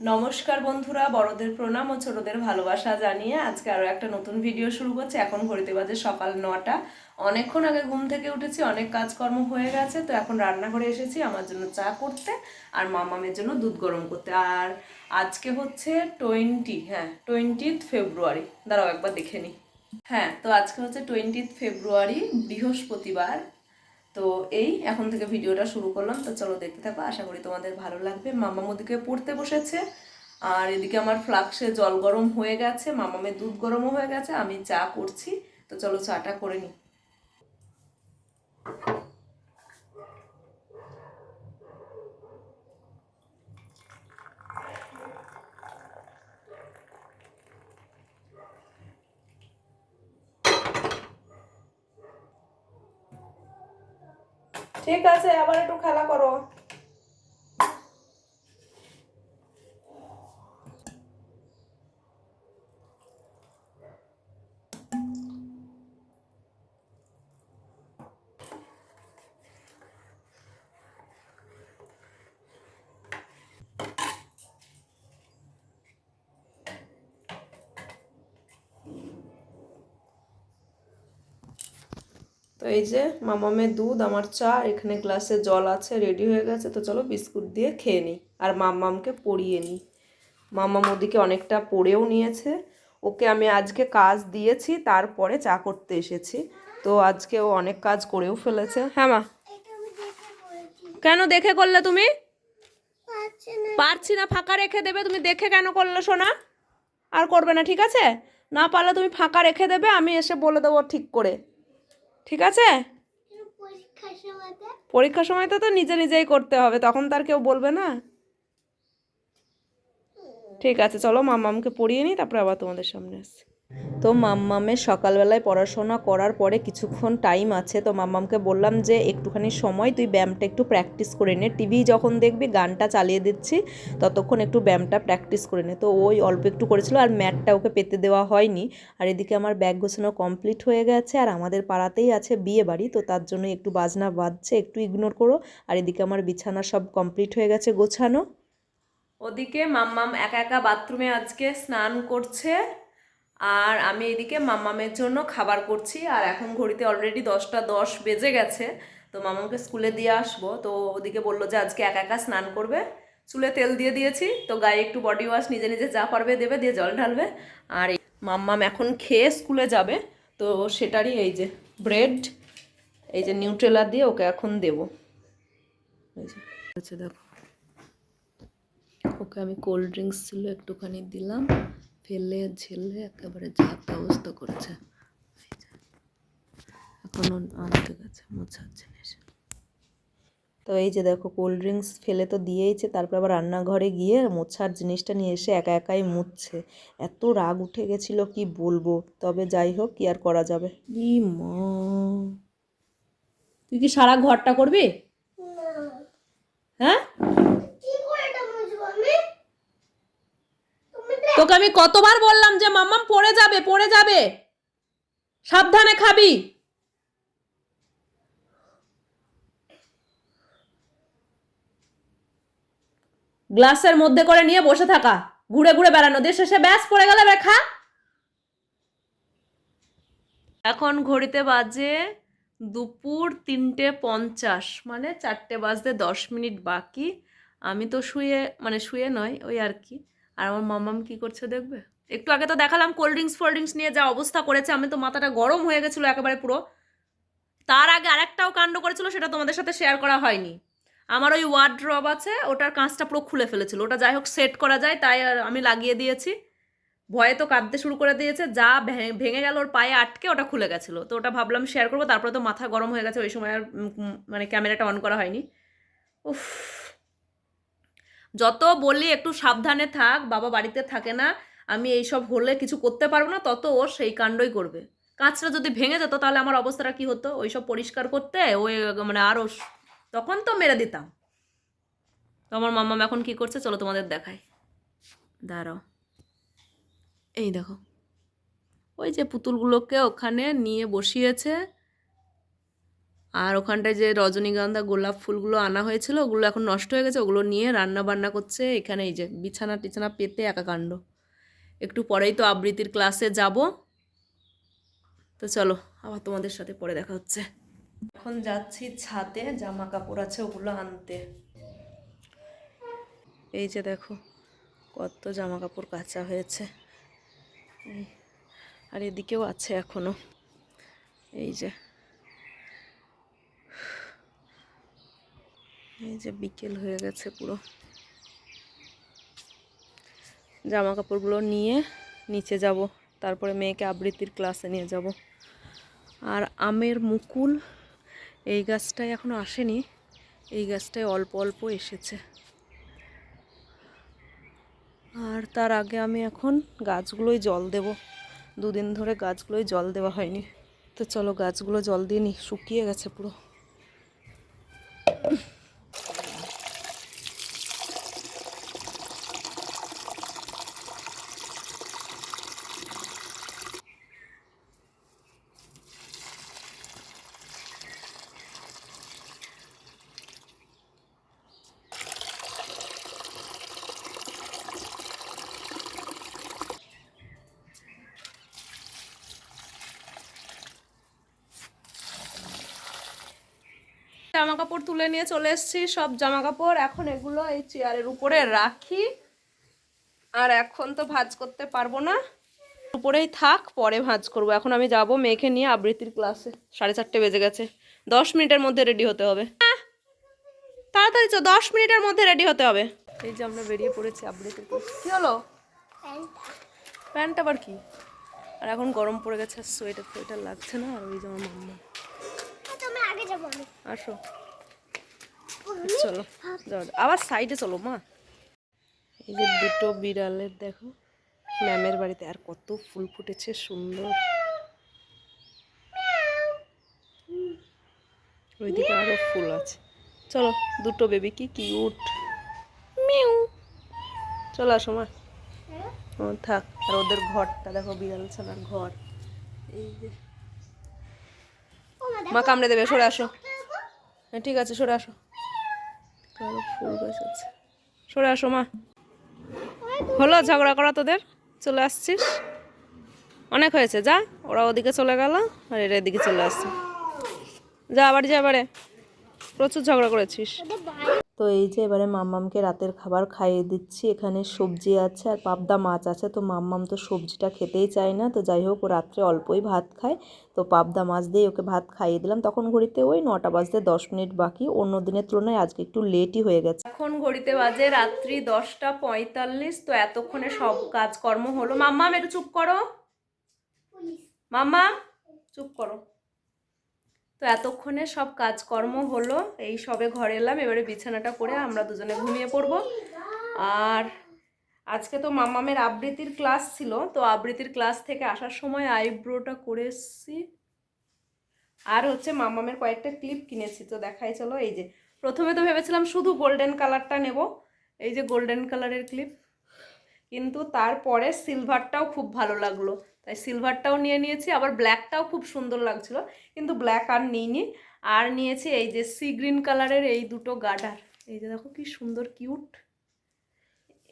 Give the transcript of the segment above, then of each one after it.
নমস্কার বন্ধুরা, বড়দের প্রণাম ও ছোটদের ভালোবাসা জানিয়ে আজকে আরও একটা নতুন ভিডিও শুরু করছি। এখন ঘড়িতে বাজে সকাল নটা। অনেকক্ষণ আগে ঘুম থেকে উঠেছি, অনেক কাজকর্ম হয়ে গেছে, তো এখন রান্নাঘরে এসেছি আমার জন্য চা করতে আর মামামের জন্য দুধ গরম করতে। আর আজকে হচ্ছে টোয়েন্টি হ্যাঁ টোয়েন্টিথ ফেব্রুয়ারি দাঁড়াও একবার দেখে নিই হ্যাঁ তো আজকে হচ্ছে টোয়েন্টিথ ফেব্রুয়ারি বৃহস্পতিবার। তো এই, এখন থেকে ভিডিওটা শুরু করলাম। তো চলো দেখতে থাকো, আশা করি তোমাদের ভালো লাগবে। মামা ওদিকে পড়তে বসেছে। আর এদিকে আমার ফ্লাক্সে জল গরম হয়ে গেছে, মামামের দুধ গরমও হয়ে গেছে, আমি চা করছি। তো চলো চাটা করে নিই ঠিক আছে আবার একটু খেলা করো। তো এই যে মামামের দুধ আমার চা এখানে গ্লাসে জল আছে রেডি হয়ে গেছে তো চলো বিস্কুট দিয়ে খেয়ে নিই। আর মাম্মামকে পড়িয়ে নিই। মাম্মাম ওদিকে অনেকটা পড়েও নিয়েছে। ওকে আমি আজকে কাজ দিয়েছি তারপরে চা করতে এসেছি। তো আজকে ও অনেক কাজ করেও ফেলেছে। হ্যাঁ মা। কেন দেখে করলে তুমি? পারছি না ফাঁকা রেখে দেবে তুমি দেখে কেন করলে সোনা? আর করবে না ঠিক আছে? না পারলে তুমি ফাঁকা রেখে দেবে আমি এসে বলে দেবো ঠিক করে। ঠিক আছে? পরীক্ষার সময় তো তো নিজে নিজেই করতে হবে, তখন তার কেউ বলবে না। ঠিক আছে, চলো মামামকে পড়িয়ে নিই, তারপরে আবার তোমাদের সামনে আসছি। তো মাম্মামের সকালবেলায় পড়াশোনা করার পরে কিছুক্ষণ টাইম আছে, তো মাম্মামকে বললাম যে একটুখানি সময়, তুই ব্যায়ামটা একটু প্র্যাকটিস করে নে। টিভি যখন দেখবি গানটা চালিয়ে দিচ্ছি, ততক্ষণ একটু ব্যায়ামটা প্র্যাকটিস করে নে। তো ওই অল্প একটু করেছিল আর ম্যাটটা ওকে পেতে দেওয়া হয়নি। আর এদিকে আমার ব্যাগ গোছানো কমপ্লিট হয়ে গেছে, আর আমাদের পাড়াতেই আছে বিয়ে বাড়ি, তো তার জন্য একটু বাজনা বাজছে, একটু ইগনোর করো। আর এদিকে আমার বিছানা সব কমপ্লিট হয়ে গেছে গোছানো। ওদিকে মাম্মাম একা একা বাথরুমে আজকে স্নান করছে। আর আমি এদিকে মাম্মামের জন্য খাবার করছি, আর এখন ঘড়িতে অলরেডি দশটা দশ বেজে গেছে, তো মামামকে স্কুলে দিয়ে আসব। তো ওদিকে বলল যে আজকে একা একা স্নান করবে, চুলে তেল দিয়ে দিয়েছি, তো গায়ে একটু বডি ওয়াশ নিজে নিজে যা পারবে দেবে, দিয়ে জল ঢালবে। আর মাম্মাম এখন খেয়ে স্কুলে যাবে, তো সেটারই এই যে ব্রেড এই যে নিউট্রেলা দিয়ে ওকে এখন দেবো। এই যে আচ্ছা দেখো, ওকে আমি কোল্ড ড্রিঙ্কস ছিল একটুখানি দিলাম। ফেলে ঝেলে একেবারে জাত অবস্থা করেছে। এই এখনও আনতে গেছে মোছার জিনিস তো এই যে দেখো কোল্ড ড্রিঙ্কস ফেলে তো দিয়েইছে তারপর আবার রান্নাঘরে গিয়ে মোছার জিনিসটা নিয়ে এসে একা একাই মুছছে। এত রাগ উঠে গেছিল কি বলব? তবে যাই হোক কি আর করা যাবে? ই মা। তুই কি সারা ঘরটা করবি? হ্যাঁ কি করে এটা মুছবো আমি তুমি তো তোকে আমি কতবার বললাম যে মাম্মাম পড়ে যাবে পড়ে যাবে। সাবধানে খাবি। গ্লাসের মধ্যে করে নিয়ে বসে থাকা। ঘুরে ঘুরে বেড়ানো। দিয়ে শেষে ব্যাস, পড়ে গেলে রেখা এখন ঘড়িতে বাজে দুপুর তিনটে পঞ্চাশ মানে চারটে বাজতে দশ মিনিট বাকি। আমি তো শুয়ে মানে শুয়ে নয়, ওই আর কি। আর আমার মামাম কি করছে দেখবে? একটু আগে তো দেখালাম কোল্ড ড্রিঙ্কস ফোল্ড ড্রিঙ্কস নিয়ে যা অবস্থা করেছে, আমি তো মাথাটা গরম হয়ে গেছিল একেবারে পুরো। তার আগে আরেকটাও কাণ্ড করেছিল, সেটা তোমাদের সাথে শেয়ার করা হয়নি। আমার ওই ওয়ার্ড্রব আছে, ওটার কাঁচটা পুরো খুলে ফেলেছিল। ওটা যাই হোক সেট করা যায়, তাই আর আমি লাগিয়ে দিয়েছি। ভয়ে তো কাঁদতে শুরু করে দিয়েছে, যা ভেঙে গেল ওর পায়ে আটকে ওটা খুলে গেছিল। তো ওটা ভাবলাম শেয়ার করব, তারপরে তো মাথা গরম হয়ে গেছে, ওই সময় আর মানে ক্যামেরাটা অন করা হয়নি। উফ। যত বলি একটু সাবধানে থাক, বাবা বাড়িতে থাকে না, আমি এইসব হলে কিছু করতে পারব না, তত ও সেই কাণ্ডই করবে। কাঁচটা যদি ভেঙে যেত তাহলে আমার অবস্থাটা কি হতো? ওইসব পরিষ্কার করতে ওই মানে আরও তখন তো মেরে দিতাম। তো আমার মাম্মাম এখন কি করছে চলো তোমাদের দেখাই। দাঁড়াও। এই দেখো। ওই যে পুতুলগুলোকে ওখানে নিয়ে বসিয়েছে। আর ওখানটায় যে রজনীগন্ধা গোলাপ ফুলগুলো আনা হয়েছিল, ওগুলো এখন নষ্ট হয়ে গেছে, ওগুলো নিয়ে রান্না বান্না করছে এখানে এই যে বিছানা টিছানা পেতে একাকাণ্ড। একটু পরেই তো আবৃত্তির ক্লাসে যাব। তো চলো, আবার তোমাদের সাথে পরে দেখা হচ্ছে। এখন যাচ্ছি ছাদে জামা কাপড় আছে ওগুলো আনতে। এই যে দেখো, কত জামা কাপড় কাঁচা হয়েছে। আর এদিকেও আছে এখনও। এই যে এই যে বিকেল হয়ে গেছে পুরো। জামা কাপড়গুলো নিয়ে নিচে যাব, তারপরে মেয়েকে আবৃত্তির ক্লাসে নিয়ে যাব। আর আমের মুকুল এই গাছটায় এখনও আসেনি, এই গাছটায় অল্প অল্প এসেছে। আর তার আগে আমি এখন গাছগুলোই জল দেব। দুদিন ধরে গাছগুলোই জল দেওয়া হয়নি। তো চলো গাছগুলো জল দিয়ে নি শুকিয়ে গেছে পুরো। জামা কাপড় তুলে নিয়ে চলে এসেছি। সব জামা কাপড় এখন এগুলো এই চেয়ারের উপরে রাখি। আর এখন তো ভাঁজ করতে পারব না। উপরেই থাক, পরে ভাঁজ করব। এখন আমি যাব মেয়েকে নিয়ে আবৃত্তির ক্লাসে। সাড়ে চারটে বেজে গেছে। দশ মিনিটের মধ্যে রেডি হতে হবে! তাড়াতাড়ি চো দশ মিনিটের মধ্যে রেডি হতে হবে। এই যে আমরা বেরিয়ে পড়েছি আবৃত্তির কি হলো? প্যান্ট আবার কি? আর এখন গরম পড়ে গেছে সোয়েটার ফোয়েটার লাগছে না, আর ওই যে আমার মাম্মা। আসো। চলো। আবার সাইডে চলো মা। এই যে দুটো বিড়ালের দেখো ম্যামের বাড়িতে আর কত ফুল ফুটেছে সুন্দর। ওইদিকে আরও ফুল আছে। চলো দুটো বেবি কি কিউট মিউ। চলো আসো মা। ও থাক। আর ওদের ঘরটা দেখো বিড়াল ছানার ঘর। এই যে মা কামড়ে দেবে, সরে আসো। হ্যাঁ ঠিক আছে, সরে আসো। ফুল গাছ আছে। সরে আসো, মা। হলো ঝগড়া করা তোদের? চলে আসছিস? অনেক হয়েছে, যা। ওরা ওদিকে চলে গেল, আর এরা এদিকে চলে আসছে। যা আবার যা এবারে। প্রচুর ঝগড়া করেছিস। তো এই যে এবারে মাম্মামকে রাতের খাবার খাইয়ে দিচ্ছি এখানে সবজি আছে আর পাবদা মাছ আছে। তো মাম্মাম তো সবজিটা খেতেই চায় না। তো যাই হোক ও রাত্রে অল্পই ভাত খায়। তো পাবদা মাছ দিয়ে ওকে ভাত খাইয়ে দিলাম। তখন ঘড়িতে ওই নটা বাজতে দশ মিনিট বাকি। অন্য দিনের তুলনায় আজকে একটু লেটই হয়ে গেছে। এখন ঘড়িতে বাজে রাত্রি দশটা পঁয়তাল্লিশ। তো এতক্ষণে সব কাজকর্ম হলো। মাম্মাম একটু চুপ করো। মাম্মা চুপ করো। তো এতক্ষণে সব কাজকর্ম হলো, এই সবে ঘরে এলাম, এবারে বিছানাটা করে আমরা দুজনে ঘুমিয়ে পড়ব। আর আজকে তো মামামের আবৃত্তির ক্লাস ছিল, তো আবৃত্তির ক্লাস থেকে আসার সময় আইব্রোটা করে এসেছি আর হচ্ছে মামামের কয়েকটা ক্লিপ কিনেছি, তো দেখাই চলো। এই যে, প্রথমে তো ভেবেছিলাম শুধু গোল্ডেন কালারটা নেব, এই যে গোল্ডেন কালারের ক্লিপ। কিন্তু তারপরে সিলভারটাও খুব ভালো লাগল। তাই সিলভারটাও নিয়ে নিয়েছি, আবার ব্ল্যাকটাও খুব সুন্দর লাগছিল, কিন্তু ব্ল্যাক আর নিইনি। আর নিয়েছি এই যে সি গ্রিন কালারের এই দুটো গার্ডার এই যে দেখো কি সুন্দর কিউট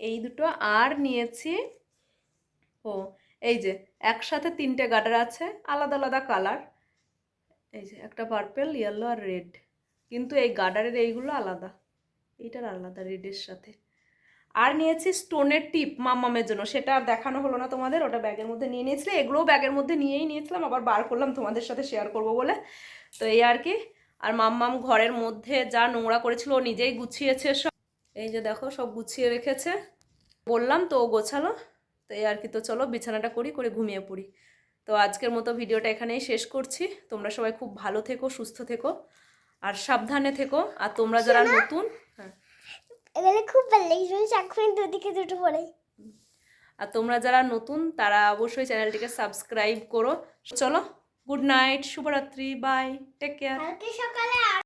এই দুটো, আর নিয়েছি, ও, এই যে একসাথে তিনটে গার্ডার আছে, আলাদা আলাদা কালার এই যে একটা পার্পেল ইয়েলো আর রেড কিন্তু এই গার্ডারের এইগুলো আলাদা। এইটার আলাদা রেডের সাথে। আর নিয়েছি স্টোনের টিপ মাম্মামের জন্য। সেটা আর দেখানো হলো না তোমাদের ওটা ব্যাগের মধ্যে নিয়ে নিয়েছিলে। এগুলোও ব্যাগের মধ্যে নিয়েই নিয়েছিলাম আবার বার করলাম তোমাদের সাথে শেয়ার করব বলে। তো এই আর কি। আর মাম্মাম ঘরের মধ্যে যা নোংরা করেছিল ও নিজেই গুছিয়েছে সব। এই যে দেখো সব গুছিয়ে রেখেছে। বললাম তো ও গোছালো। তো এই আর কি তো চলো বিছানাটা করি করে ঘুমিয়ে পড়ি। তো আজকের মতো ভিডিওটা এখানেই শেষ করছি। তোমরা সবাই খুব ভালো থেকো সুস্থ থেকো আর সাবধানে থেকো। আর তোমরা যারা নতুন হ্যাঁ। এবারে খুব ভালো লেগেছে। আমি চাক্ষুণ দুদিকে দুটো পড়ে আর তোমরা যারা নতুন তারা অবশ্যই চ্যানেলটিকে সাবস্ক্রাইব করো। চলো গুড নাইট শুভরাত্রি বাই টেক কেয়ার। কালকে সকালে